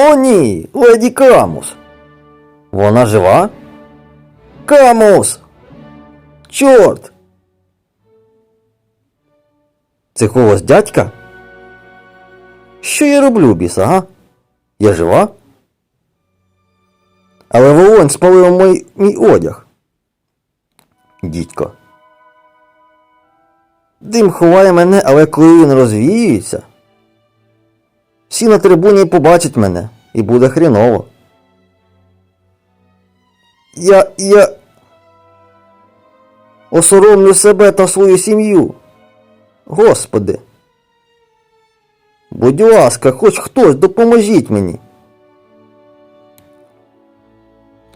О, ні, леді Камус. Вона жива? Камус! Чорт! Це голос дядька? Що я роблю, біса, га? Я жива? Але вогонь спалив мій, мій одяг. Дідько. Дим ховає мене, але коли він розвіюється, всі на трибуні побачать мене і буде хріново. Я. я. Осоромлю себе та свою сім'ю. Господи. Будь ласка, хоч хтось допоможіть мені.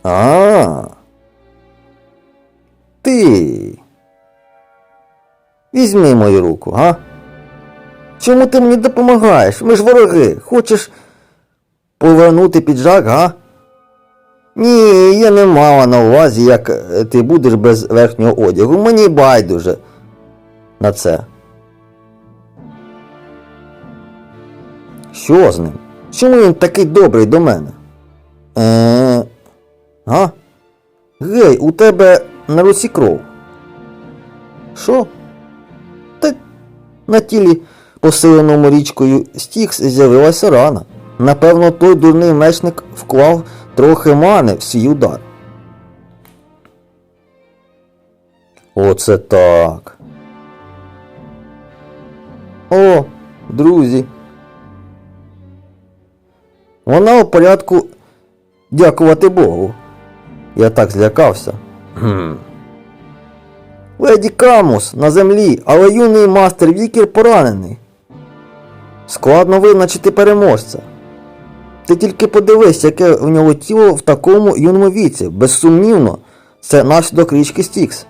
А. Ти. Візьми мою руку, га? Чому ти мені допомагаєш? Ми ж вороги. Хочеш повернути піджак, га? Ні, я не мала на увазі, як е, ти будеш без верхнього одягу. Мені байдуже на це. Що з ним? Чому він такий добрий до мене? Е. А? Гей, у тебе на руці кров. Що? Та на тілі, посиленому річкою Стікс, з'явилася рана. Напевно, той дурний мечник вклав трохи мани в свій удар. Оце так. О, друзі. Вона у порядку дякувати Богу. Я так злякався. Леді Камус на землі, але юний мастер Вікер поранений. Складно визначити переможця. Ти тільки подивись, яке в нього тіло в такому юному віці. Безсумнівно, це наслідок річки Стікс.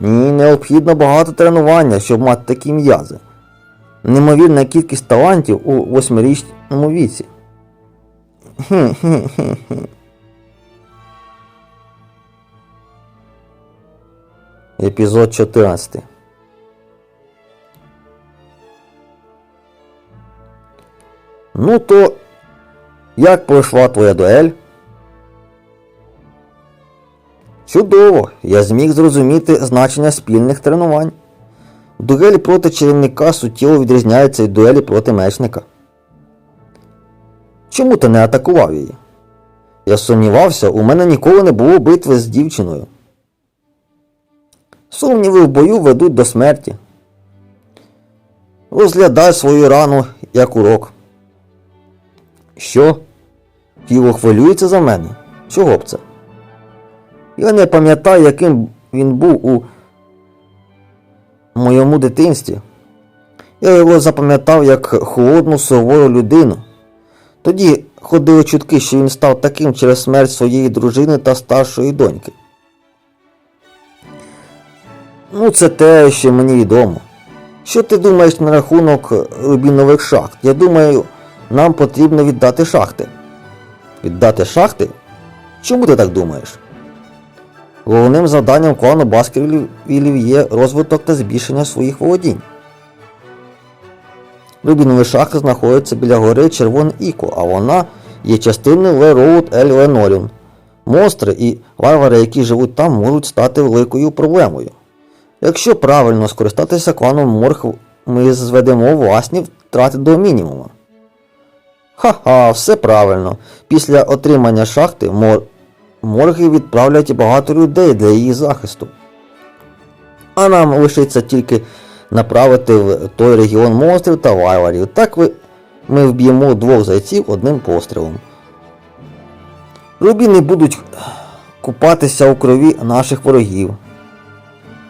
Ні, необхідно багато тренування, щоб мати такі м'язи. Неймовірна кількість талантів у восьмирічному віці. Хе-хе-хе-хе. Епізод 14. Ну то як пройшла твоя дуель? Чудово! Я зміг зрозуміти значення спільних тренувань. Дуелі проти чарівника суттєво відрізняються від дуелі проти мечника. Чому ти не атакував її? Я сумнівався, у мене ніколи не було битви з дівчиною. Сумніви в бою ведуть до смерті. Розглядай свою рану як урок. Що? Тіло хвилюється за мене? Чого б це? Я не пам'ятаю, яким він був у моєму дитинстві. Я його запам'ятав як холодну сувору людину. Тоді ходили чутки, що він став таким через смерть своєї дружини та старшої доньки. Ну, це те, що мені відомо. Що ти думаєш на рахунок рубінових шахт? Я думаю, нам потрібно віддати шахти. Віддати шахти? Чому ти так думаєш? Головним завданням клану Баскервілів є розвиток та збільшення своїх володінь. Рубінові шахти знаходяться біля гори Червоне Іко, а вона є частиною Лероуд Ель Леноріон. Монстри і варвари, які живуть там, можуть стати великою проблемою. Якщо правильно скористатися кланом Морг, ми зведемо власні втрати до мінімуму. Ха-ха, все правильно. Після отримання шахти мор... морги відправлять багато людей для її захисту. А нам лишиться тільки направити в той регіон монстрів та варварів. Так ви... ми вб'ємо двох зайців одним пострілом. Рубіни будуть купатися у крові наших ворогів.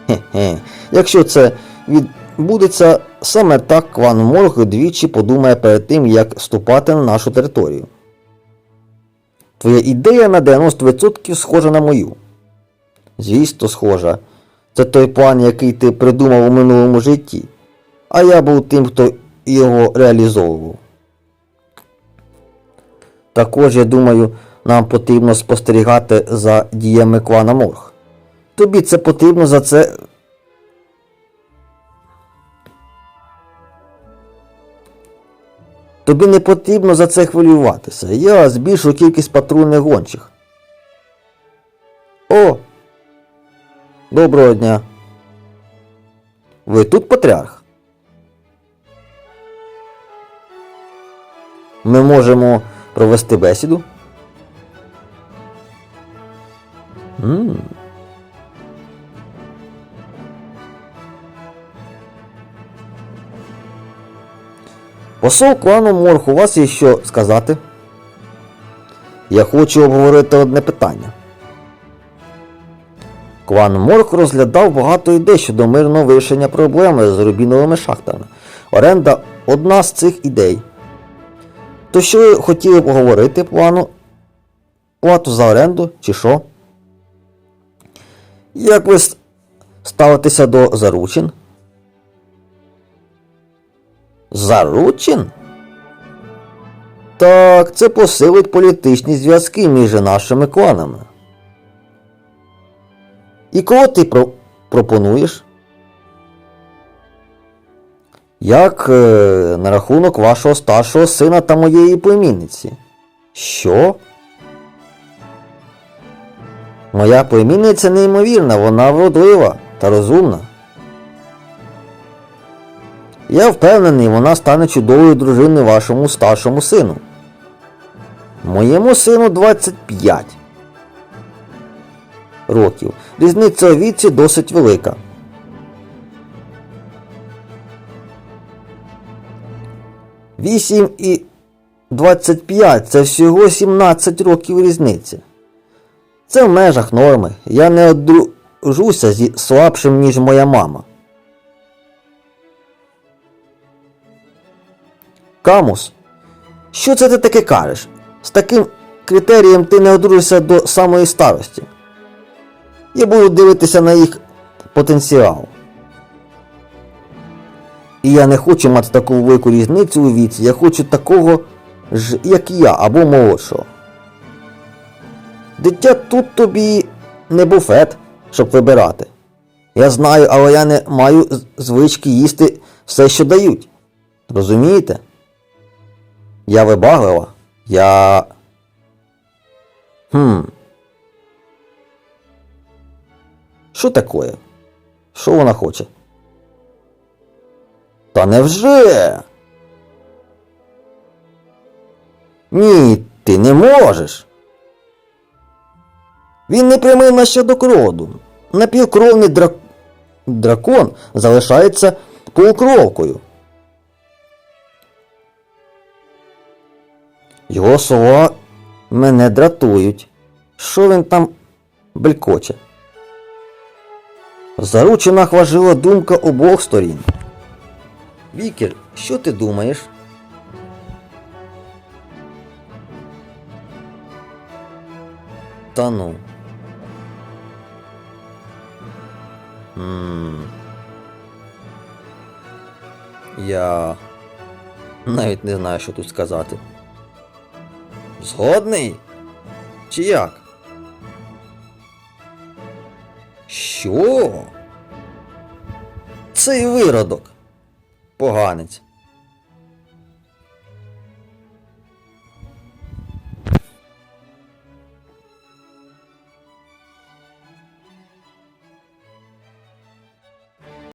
Хе-хе. Якщо це відбудеться, саме так клан Морг двічі подумає перед тим, як вступати на нашу територію. Твоя ідея на 90% схожа на мою. Звісно, схожа. Це той план, який ти придумав у минулому житті. А я був тим, хто його реалізовував. Також, я думаю, нам потрібно спостерігати за діями клана Морг. Тобі це потрібно за це. Тобі не потрібно за це хвилюватися. Я збільшу кількість патрульних гончих. О! Доброго дня. Ви тут патріарх? Ми можемо провести бесіду? Посол клану Морх, у вас є що сказати? Я хочу обговорити одне питання. Клан Морх розглядав багато ідей щодо мирного вирішення проблеми з рубіновими шахтами. Оренда одна з цих ідей. То що ви хотіли б обговорити плану? Плату за оренду чи що? Як ви ставитеся до заручин? Заручин? Так, це посилить політичні зв'язки між нашими кланами. І кого ти про- пропонуєш? Як е, на рахунок вашого старшого сина та моєї племінниці? Що? Моя племінниця неймовірна, вона вродлива та розумна. Я впевнений, вона стане чудовою дружиною вашому старшому сину. Моєму сину 25 років. Різниця у віці досить велика. Вісім і 25 це всього 17 років різниці. Це в межах норми. Я не одружуся зі слабшим, ніж моя мама. Камус, що це ти таке кажеш? З таким критерієм ти не одружишся до самої старості. Я буду дивитися на їх потенціал. І я не хочу мати таку велику різницю у віці, я хочу такого ж, як я, або молодшого. Дитя тут тобі не буфет, щоб вибирати. Я знаю, але я не маю звички їсти все, що дають. Розумієте? Я вибаглива. Я. Хм. Що таке? Що вона хоче? Та невже? Ні, ти не можеш. Він не прямий нащадок роду. Напівкровний драк... дракон залишається полукровкою. Його слова мене дратують. Що він там белькоче? В заручинах важила думка обох сторін. Вікер, що ти думаєш? Та ну. Я навіть не знаю, що тут сказати. Згодний? Чи як? Що? Цей виродок. Поганець.